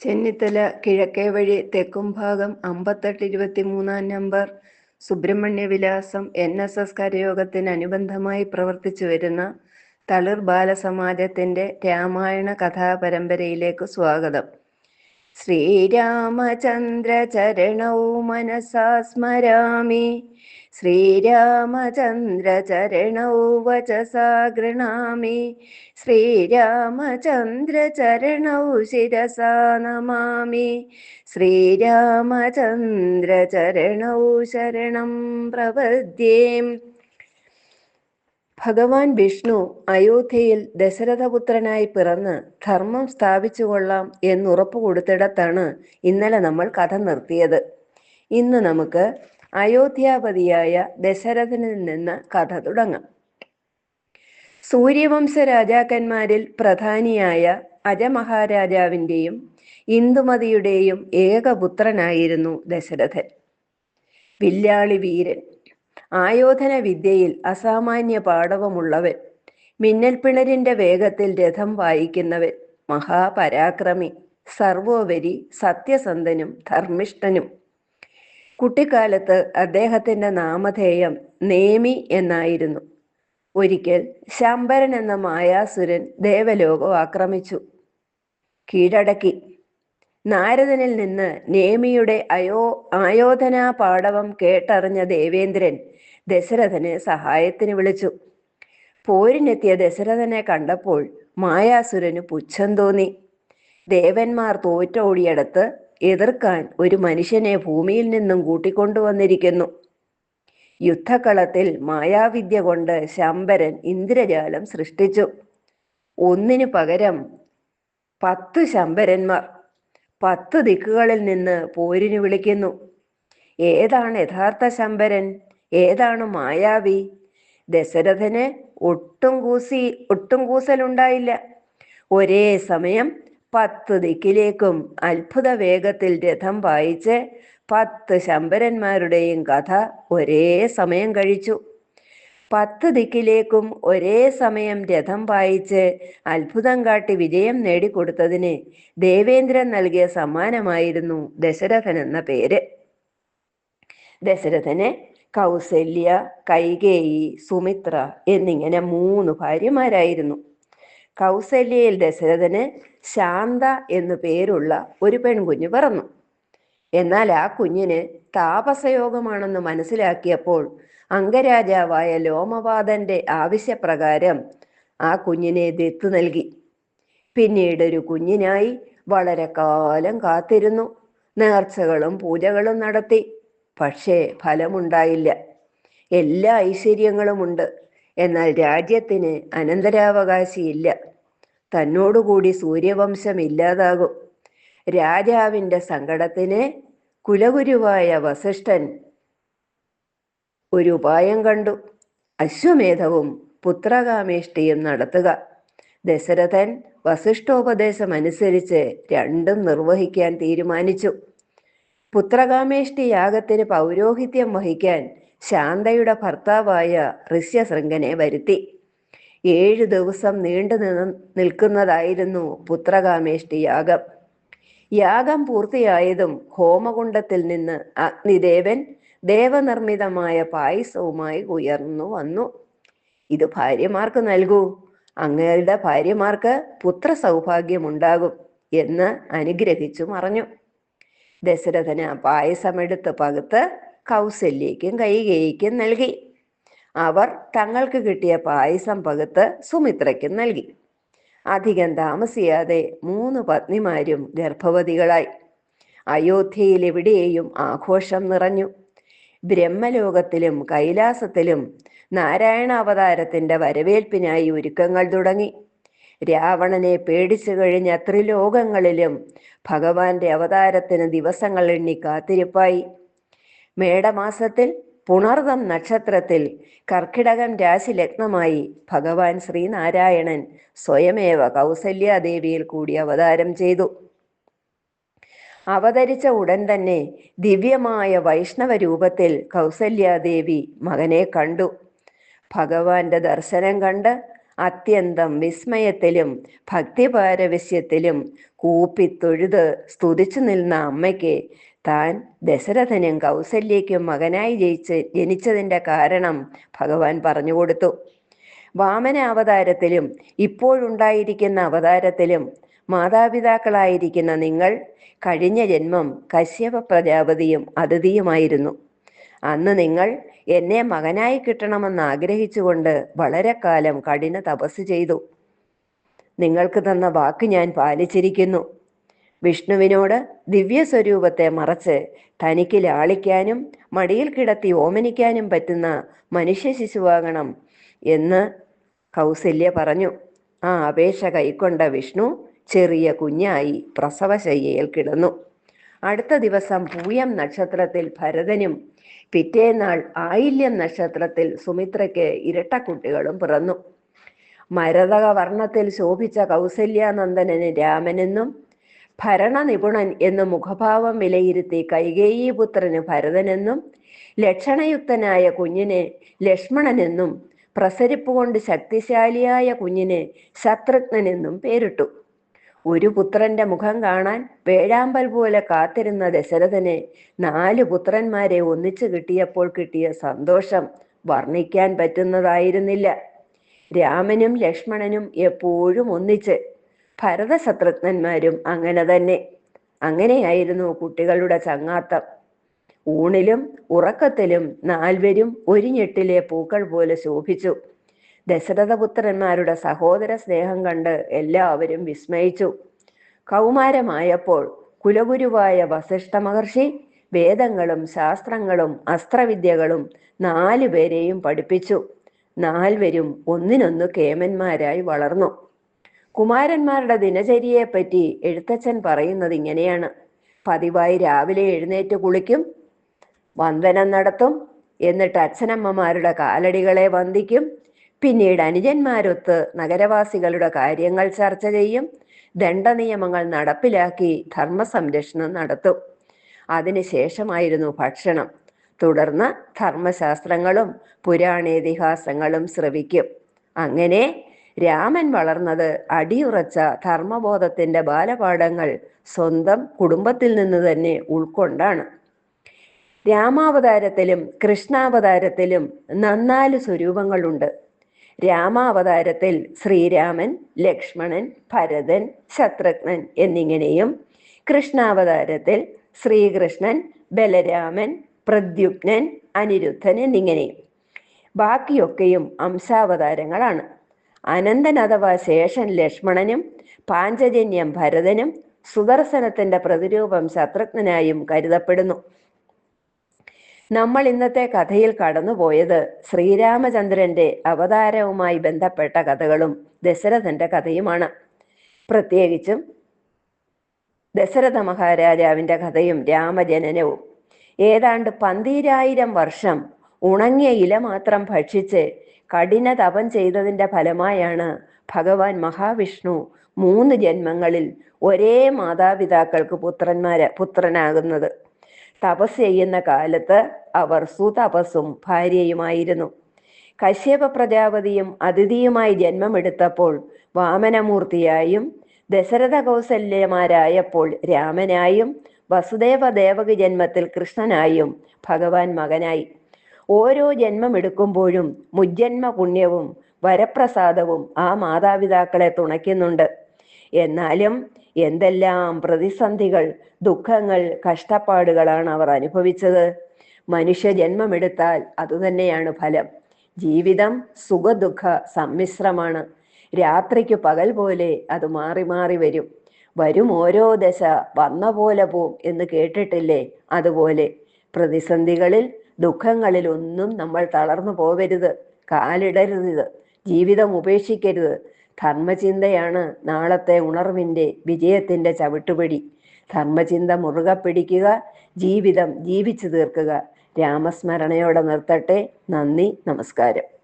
ചെന്നിത്തല കിഴക്കേ വഴി തെക്കും ഭാഗം അമ്പത്തെട്ട് ഇരുപത്തി മൂന്നാം നമ്പർ. സുബ്രഹ്മണ്യ വിലാസം എൻ എസ് എസ് കരയോഗത്തിന് അനുബന്ധമായി പ്രവർത്തിച്ചു വരുന്ന തളിർ ബാലസമാജത്തിന്റെ രാമായണ കഥാപരമ്പരയിലേക്ക് സ്വാഗതം. ശ്രീരാമചന്ദ്ര ചരണവും മനസാ സ്മരാമി ശ്രീരാമചന്ദ്ര ചരണൗ വചസാ ഗൃണാമി ശ്രീരാമചന്ദ്ര ചരണൗ ശിരസാ നമാമി. ശ്രീരാമചന്ദ്ര ചരണൗ ശരണം പ്രപദ്യേം ഭഗവാൻ വിഷ്ണു അയോധ്യയിൽ ദശരഥപുത്രനായി പിറന്ന് ധർമ്മം സ്ഥാപിച്ചു കൊള്ളാം എന്നുറപ്പ് കൊടുത്തിടത്താണ് ഇന്നലെ നമ്മൾ കഥ നിർത്തിയത്. ഇന്ന് നമുക്ക് അയോധ്യാപതിയായ ദശരഥനിൽ നിന്ന് കഥ തുടങ്ങാം. സൂര്യവംശ രാജാക്കന്മാരിൽ പ്രധാനിയായ അജമഹാരാജാവിന്റെയും ഇന്ദുമതിയുടെയും ഏകപുത്രനായിരുന്നു ദശരഥൻ. വില്ലാളി വീരൻ. ആയോധന വിദ്യയിൽ അസാമാന്യ പാടവമുള്ളവൻ. മിന്നൽപ്പിണരിന്റെ വേഗത്തിൽ രഥം വായിക്കുന്നവൻ. മഹാപരാക്രമി. സർവോപരി സത്യസന്ധനും ധർമ്മിഷ്ഠനും. കുട്ടിക്കാലത്ത് അദ്ദേഹത്തിന്റെ നാമധേയം നേമി എന്നായിരുന്നു. ഒരിക്കൽ ശമ്പരൻ എന്ന മായാസുരൻ ദേവലോകം ആക്രമിച്ചു. കീഴടക്കി. നാരദനിൽ നിന്ന് നേമിയുടെ അയോ ആയോധനാ പാടവം കേട്ടറിഞ്ഞ ദേവേന്ദ്രൻ ദശരഥനെ സഹായത്തിന് വിളിച്ചു. പോരിനെത്തിയ ദശരഥനെ കണ്ടപ്പോൾ മായാസുരന് പുച്ഛം തോന്നി. ദേവന്മാർ തോറ്റോടിയടത്ത് എതിർക്കാൻ ഒരു മനുഷ്യനെ ഭൂമിയിൽ നിന്നും കൂട്ടിക്കൊണ്ടുവന്നിരിക്കുന്നു. യുദ്ധക്കളത്തിൽ മായാവിദ്യ കൊണ്ട് ശമ്പരൻ ഇന്ദ്രജാലം സൃഷ്ടിച്ചു. ഒന്നിനു പകരം പത്ത് ശമ്പരന്മാർ പത്ത് ദിക്കുകളിൽ നിന്ന് പോരിന് വിളിക്കുന്നു. ഏതാണ് യഥാർത്ഥ ശമ്പരൻ ഏതാണ് മായാവി? ദശരഥന് ഒട്ടും കൂസി ഒട്ടും കൂസലുണ്ടായില്ല. ഒരേ സമയം പത്ത് ദിക്കിലേക്കും അത്ഭുത വേഗത്തിൽ രഥം പായിച്ച് പത്ത് ശമ്പരന്മാരുടെയും കഥ ഒരേ സമയം കഴിച്ചു. പത്ത് ദിക്കിലേക്കും ഒരേ സമയം രഥം പായിച്ച് അത്ഭുതം കാട്ടി വിജയം നേടിക്കൊടുത്തതിന് ദേവേന്ദ്രൻ നൽകിയ സമ്മാനമായിരുന്നു ദശരഥൻ എന്ന പേര്. ദശരഥന് കൗസല്യ കൈകേയി സുമിത്ര എന്നിങ്ങനെ മൂന്ന് ഭാര്യമാരായിരുന്നു. കൗസല്യയിൽ ദശരഥന് ശാന്ത എന്നു പേരുള്ള ഒരു പെൺകുഞ്ഞ് പിറന്നു. എന്നാൽ ആ കുഞ്ഞിന് താപസയോഗമാണെന്ന് മനസ്സിലാക്കിയപ്പോൾ അംഗരാജാവായ ലോമവാദന്റെ ആവശ്യപ്രകാരം ആ കുഞ്ഞിനെ ദത്ത് നൽകി. പിന്നീട് ഒരു കുഞ്ഞിനായി വളരെ കാലം കാത്തിരുന്നു. നേർച്ചകളും പൂജകളും നടത്തി. പക്ഷേ ഫലമുണ്ടായില്ല. എല്ലാ ഐശ്വര്യങ്ങളുമുണ്ട്. എന്നാൽ രാജ്യത്തിന് അനന്തരാവകാശിയില്ല. തന്നോടുകൂടി സൂര്യവംശം ഇല്ലാതാകും. രാജാവിന്റെ സങ്കടത്തിന് കുലഗുരുവായ വസിഷ്ഠൻ ഒരു ഉപായം കണ്ടു. അശ്വമേധവും പുത്രകാമേഷ്ടിയും നടത്തുക. ദശരഥൻ വസിഷ്ഠോപദേശം അനുസരിച്ച് രണ്ടും നിർവഹിക്കാൻ തീരുമാനിച്ചു. പുത്രകാമേഷ്ടി യാഗത്തിന് പൗരോഹിത്യം വഹിക്കാൻ ശാന്തയുടെ ഭർത്താവായ ഋഷ്യശൃംഗനെ വരുത്തി. ഏഴു ദിവസം നീണ്ടു നിന്ന് നിൽക്കുന്നതായിരുന്നു പുത്രകാമേഷ്ടി യാഗം. യാഗം പൂർത്തിയായതും ഹോമകുണ്ടത്തിൽ നിന്ന് അഗ്നിദേവൻ ദേവനിർമ്മിതമായ പായസവുമായി ഉയർന്നു വന്നു. ഇത് ഭാര്യമാർക്ക് നൽകൂ. അങ്ങയുടെ ഭാര്യമാർക്ക് പുത്ര സൗഭാഗ്യമുണ്ടാകും എന്ന് അനുഗ്രഹിച്ചു മറഞ്ഞു. ദശരഥന് പായസമെടുത്ത് പകുത്ത് കൗസല്യയ്ക്കും കൈകേയിക്കും നൽകി. അവർ തങ്ങൾക്ക് കിട്ടിയ പായസം പകുത്ത് സുമിത്രയ്ക്കും നൽകി. അധികം താമസിയാതെ മൂന്ന് പത്നിമാരും ഗർഭവതികളായി. അയോധ്യയിലെവിടെയും ആഘോഷം നിറഞ്ഞു. ബ്രഹ്മലോകത്തിലും കൈലാസത്തിലും നാരായണ അവതാരത്തിന്റെ വരവേൽപ്പിനായി ഒരുക്കങ്ങൾ തുടങ്ങി. രാവണനെ പേടിച്ചു കഴിഞ്ഞ ത്രിലോകങ്ങളിലും ഭഗവാന്റെ അവതാരത്തിന് ദിവസങ്ങൾ എണ്ണി കാത്തിരിപ്പായി. മേടമാസത്തിൽ പുണർദം നക്ഷത്രത്തിൽ കർക്കിടകം രാശി ലഗ്നമായി ഭഗവാൻ ശ്രീനാരായണൻ സ്വയമേവ കൗസല്യാദേവിയിൽ കൂടി അവതാരം ചെയ്തു. അവതരിച്ച ഉടൻ തന്നെ ദിവ്യമായ വൈഷ്ണവ രൂപത്തിൽ കൗസല്യാദേവി മകനെ കണ്ടു. ഭഗവാന്റെ ദർശനം കണ്ട് അത്യന്തം വിസ്മയത്തിലും ഭക്തിപാരവശ്യത്തിലും കൂപ്പിത്തൊഴുത് സ്തുതിച്ചു നിന്ന അമ്മയ്ക്ക് താൻ ദശരഥനും കൗസല്യയ്ക്കും മകനായി ജയിച്ച് ജനിച്ചതിന്റെ കാരണം ഭഗവാൻ പറഞ്ഞുകൊടുത്തു വാമന അവതാരത്തിലും ഇപ്പോഴുണ്ടായിരിക്കുന്ന അവതാരത്തിലും മാതാപിതാക്കളായിരിക്കുന്ന നിങ്ങൾ കഴിഞ്ഞ ജന്മം കശ്യപ പ്രജാപതിയും അതിഥിയുമായിരുന്നു. അന്ന് നിങ്ങൾ എന്നെ മകനായി കിട്ടണമെന്ന് ആഗ്രഹിച്ചുകൊണ്ട് വളരെ കാലം കഠിന തപസ് ചെയ്തു. നിങ്ങൾക്ക് തന്ന വാക്ക് ഞാൻ പാലിച്ചിരിക്കുന്നു. വിഷ്ണുവിനോട് ദിവ്യസ്വരൂപത്തെ മറച്ച് തനിക്ക് ലാളിക്കാനും മടിയിൽ കിടത്തി ഓമനിക്കാനും പറ്റുന്ന മനുഷ്യ ശിശുവാകണം എന്ന് കൗസല്യ പറഞ്ഞു. ആ അപേക്ഷ കൈക്കൊണ്ട വിഷ്ണു ചെറിയ കുഞ്ഞായി പ്രസവശയ്യയിൽ കിടന്നു. അടുത്ത ദിവസം പൂയം നക്ഷത്രത്തിൽ ഭരതനും പിറ്റേന്നാൾ ആയില്യം നക്ഷത്രത്തിൽ സുമിത്രയ്ക്ക് ഇരട്ടക്കുട്ടികളും പിറന്നു. മരതക വർണത്തിൽ ശോഭിച്ച കൗസല്യാനന്ദനന് രാമനെന്നും ഭരണനിപുണൻ എന്ന മുഖഭാവം വിലയിരുത്തി കൈകേയീപുത്രന് ഭരതനെന്നും ലക്ഷണയുക്തനായ കുഞ്ഞിനെ ലക്ഷ്മണനെന്നും പ്രസരിപ്പ് കൊണ്ട് ശക്തിശാലിയായ കുഞ്ഞിനെ ശത്രുഘ്നെന്നും പേരിട്ടു. ഒരു പുത്രന്റെ മുഖം കാണാൻ വേഴാമ്പൽ പോലെ കാത്തിരുന്ന ദശരഥനെ നാല് പുത്രന്മാരെ ഒന്നിച്ചു കിട്ടിയപ്പോൾ കിട്ടിയ സന്തോഷം വർണിക്കാൻ പറ്റുന്നതായിരുന്നില്ല. രാമനും ലക്ഷ്മണനും എപ്പോഴും ഒന്നിച്ച് ഭരതശത്രുഘ്നന്മാരും അങ്ങനെ തന്നെ. അങ്ങനെയായിരുന്നു കുട്ടികളുടെ ചങ്ങാത്തം. ഊണിലും ഉറക്കത്തിലും നാൽവരും ഒരു ഞെട്ടിലെ പൂക്കൾ പോലെ ശോഭിച്ചു. ദശരഥപുത്രന്മാരുടെ സഹോദര സ്നേഹം കണ്ട് എല്ലാവരും വിസ്മയിച്ചു. കൗമാരമായപ്പോൾ കുലഗുരുവായ വസിഷ്ഠ മഹർഷി വേദങ്ങളും ശാസ്ത്രങ്ങളും അസ്ത്രവിദ്യകളും നാലുപേരെയും പഠിപ്പിച്ചു. നാൽവരും ഒന്നിനൊന്ന് കേമന്മാരായി വളർന്നു. കുമാരന്മാരുടെ ദിനചര്യയെപ്പറ്റി എഴുത്തച്ഛൻ പറയുന്നത് ഇങ്ങനെയാണ്. പതിവായി രാവിലെ എഴുന്നേറ്റ് കുളിക്കും വന്ദനം നടത്തും എന്നിട്ട് അച്ഛനമ്മമാരുടെ കാലടികളെ വന്ദിക്കും. പിന്നീട് അനുജന്മാരൊത്ത് നഗരവാസികളുടെ കാര്യങ്ങൾ ചർച്ച ചെയ്യും. ദണ്ഡനിയമങ്ങൾ നടപ്പിലാക്കി ധർമ്മ സംരക്ഷണം നടത്തും അതിനുശേഷമായിരുന്നു ഭക്ഷണം. തുടർന്ന് ധർമ്മശാസ്ത്രങ്ങളും പുരാണേതിഹാസങ്ങളും ശ്രവിക്കും. അങ്ങനെ രാമൻ വളർന്നത് അടിയുറച്ച ധർമ്മബോധത്തിന്റെ ബാലപാഠങ്ങൾ സ്വന്തം കുടുംബത്തിൽ നിന്ന് തന്നെ ഉൾക്കൊണ്ടാണ്. രാമാവതാരത്തിലും കൃഷ്ണാവതാരത്തിലും നന്നാൽ സ്വരൂപങ്ങളുണ്ട്. രാമാവതാരത്തിൽ ശ്രീരാമൻ ലക്ഷ്മണൻ ഭരതൻ ശത്രുഘ്നൻ എന്നിങ്ങനെയും കൃഷ്ണാവതാരത്തിൽ ശ്രീകൃഷ്ണൻ ബലരാമൻ പ്രദ്യുപ്നൻ അനിരുദ്ധൻ എന്നിങ്ങനെയും. ബാക്കിയൊക്കെയും അംശാവതാരങ്ങളാണ്. അനന്തൻ അഥവാ ശേഷൻ ലക്ഷ്മണനും പാഞ്ചജന്യം ഭരതനും സുദർശനത്തിന്റെ പ്രതിരൂപം ശത്രുഘ്നായും കരുതപ്പെടുന്നു. നമ്മൾ ഇന്നത്തെ കഥയിൽ കടന്നുപോയത് ശ്രീരാമചന്ദ്രന്റെ അവതാരവുമായി ബന്ധപ്പെട്ട കഥകളും ദശരഥന്റെ കഥയുമാണ്. പ്രത്യേകിച്ചും ദശരഥ മഹാരാജാവിന്റെ കഥയും രാമജനനവും. ഏതാണ്ട് പന്തിരായിരം വർഷം ഉണങ്ങിയ ഇല മാത്രം ഭക്ഷിച്ച് കഠിന തപം ചെയ്തതിന്റെ ഫലമായാണ് ഭഗവാൻ മഹാവിഷ്ണു മൂന്ന് ജന്മങ്ങളിൽ ഒരേ മാതാപിതാക്കൾക്ക് പുത്രന്മാരെ പുത്രനാകുന്നത്. തപസ് ചെയ്യുന്ന കാലത്ത് അവർ സുതപസ്സും ഭാര്യയുമായിരുന്നു. കശ്യപ പ്രജാപതിയും അതിഥിയുമായി ജന്മമെടുത്തപ്പോൾ വാമനമൂർത്തിയായും ദശരഥ കൗസല്യമാരായപ്പോൾ രാമനായും വസുദേവ ദേവകി ജന്മത്തിൽ കൃഷ്ണനായും ഭഗവാൻ മകനായി. ഓരോ ജന്മം എടുക്കുമ്പോഴും മുജ്ജന്മ പുണ്യവും വരപ്രസാദവും ആ മാതാപിതാക്കളെ തുണയ്ക്കുന്നുണ്ട്. എന്നാലും എന്തെല്ലാം പ്രതിസന്ധികൾ ദുഃഖങ്ങൾ കഷ്ടപ്പാടുകളാണ് അവർ അനുഭവിച്ചത്. മനുഷ്യ ജന്മമെടുത്താൽ അതുതന്നെയാണ് ഫലം. ജീവിതം സുഖദുഃഖ സമ്മിശ്രമാണ്. രാത്രിക്ക് പകൽ പോലെ അത് മാറി മാറി വരും. വരും ഓരോ ദശ വന്ന പോലെ പോവും എന്ന് കേട്ടിട്ടില്ലേ? അതുപോലെ പ്രതിസന്ധികളിൽ ദുഃഖങ്ങളിൽ ഒന്നും നമ്മൾ തളർന്നു പോവരുത് കാലിടരുത് ഇത് ജീവിതം ഉപേക്ഷിക്കരുത്. ധർമ്മചിന്തയാണ് നാളത്തെ ഉണർവിന്റെ വിജയത്തിന്റെ ചവിട്ടുപടി. ധർമ്മചിന്ത മുറുകെ പിടിക്കുക ജീവിതം ജീവിച്ചു തീർക്കുക. രാമസ്മരണയോടെ നിർത്തട്ടെ. നന്ദി നമസ്കാരം.